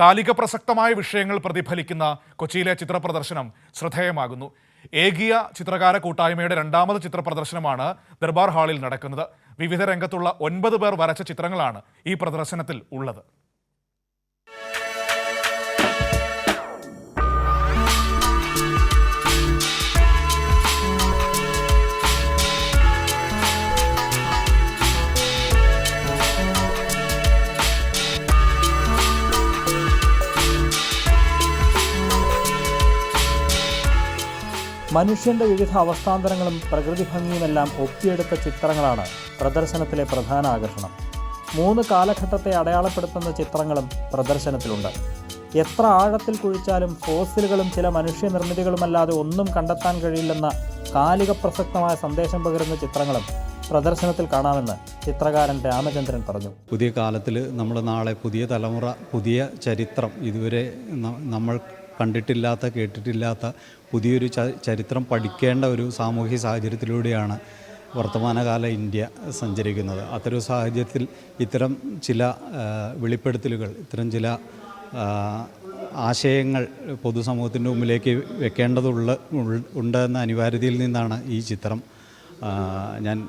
കാലിക പ്രസക്തമായ വിഷയങ്ങൾ പ്രതിഫലിക്കുന്ന കൊച്ചിയിലെ ചിത്രപ്രദർശനം ശ്രദ്ധേയമാകുന്നു. ഏകീയ ചിത്രകാര കൂട്ടായ്മയുടെ രണ്ടാമത് ചിത്രപ്രദർശനമാണ് ദർബാർ ഹാളിൽ നടക്കുന്നത്. വിവിധ രംഗത്തുള്ള ഒൻപത് പേർ വരച്ച ചിത്രങ്ങളാണ് ഈ പ്രദർശനത്തിൽ ഉള്ളത്. മനുഷ്യന്റെ വിവിധ അവസ്ഥാന്തരങ്ങളും പ്രകൃതി ഭംഗിയുമെല്ലാം ഒപ്പിയെടുത്ത ചിത്രങ്ങളാണ് പ്രദർശനത്തിലെ പ്രധാന ആകർഷണം. മൂന്ന് കാലഘട്ടത്തെ അടയാളപ്പെടുത്തുന്ന ചിത്രങ്ങളും പ്രദർശനത്തിലുണ്ട്. എത്ര ആഴത്തിൽ കുഴിച്ചാലും ഫോസിലുകളും ചില മനുഷ്യനിർമ്മിതികളുമല്ലാതെ ഒന്നും കണ്ടെത്താൻ കഴിയില്ലെന്ന കാലിക പ്രസക്തമായ സന്ദേശം പകരുന്ന ചിത്രങ്ങളും പ്രദർശനത്തിൽ കാണാമെന്ന് ചിത്രകാരൻ രാമചന്ദ്രൻ പറഞ്ഞു. പുതിയ കാലത്തിൽ നമ്മൾ നാളെ പുതിയ തലമുറ പുതിയ ചരിത്രം ഇതുവരെ നമ്മൾ കണ്ടിട്ടില്ലാത്ത കേട്ടിട്ടില്ലാത്ത പുതിയൊരു ചരിത്രം പഠിക്കേണ്ട ഒരു സാമൂഹ്യ സാഹചര്യത്തിലൂടെയാണ് വർത്തമാനകാല ഇന്ത്യ സഞ്ചരിക്കുന്നത്. അത്തരം സാഹചര്യത്തിൽ ഇത്തരം ചില വെളിപ്പെടുത്തലുകൾ ഇത്തരം ചില ആശയങ്ങൾ പൊതുസമൂഹത്തിന്റെ മുമ്പിലേക്ക് വെക്കേണ്ടതുള്ള ഉണ്ട് ഉണ്ടെന്ന അനിവാര്യതയിൽ നിന്നാണ് ഈ ചിത്രം ഞാൻ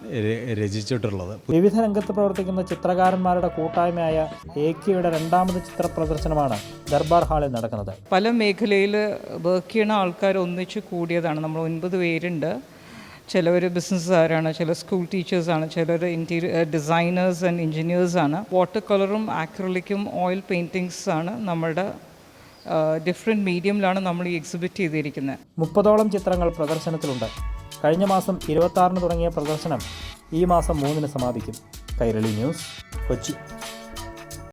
രചിച്ചിട്ടുള്ളത്. വിവിധ രംഗത്ത് പ്രവർത്തിക്കുന്ന ചിത്രകാരന്മാരുടെ കൂട്ടായ്മയായ ഏക്കിയുടെ രണ്ടാമത് ചിത്ര പ്രദർശനമാണ് ദർബാർ ഹാളിൽ നടക്കുന്നത്. പല മേഖലയിൽ വർക്ക് ചെയ്യണ ആൾക്കാർ ഒന്നിച്ച് കൂടിയതാണ്. നമ്മൾ ഒൻപത് പേരുണ്ട്. ചിലവർ ബിസിനസ്സുകാരാണ് ചില സ്കൂൾ ടീച്ചേഴ്സാണ് ചിലർ ഇന്റീരിയർ ഡിസൈനേഴ്സ് ആൻഡ് എൻജിനീയേഴ്സാണ് വാട്ടർ കളറും ആക്രലിക്കും ഓയിൽ പെയിന്റിങ്സാണ് ആണ് നമ്മുടെ ഡിഫറെന്റ് മീഡിയമിലാണ് നമ്മൾ ഈ എക്സിബിറ്റ് ചെയ്തിരിക്കുന്നത്. മുപ്പതോളം ചിത്രങ്ങൾ പ്രദർശനത്തിലുണ്ട്. കഴിഞ്ഞ മാസം ഇരുപത്തി തുടങ്ങിയ പ്രദർശനം ഈ മാസം മൂന്നിന് സമാപിക്കും. കൈരളി ന്യൂസ് കൊച്ചി.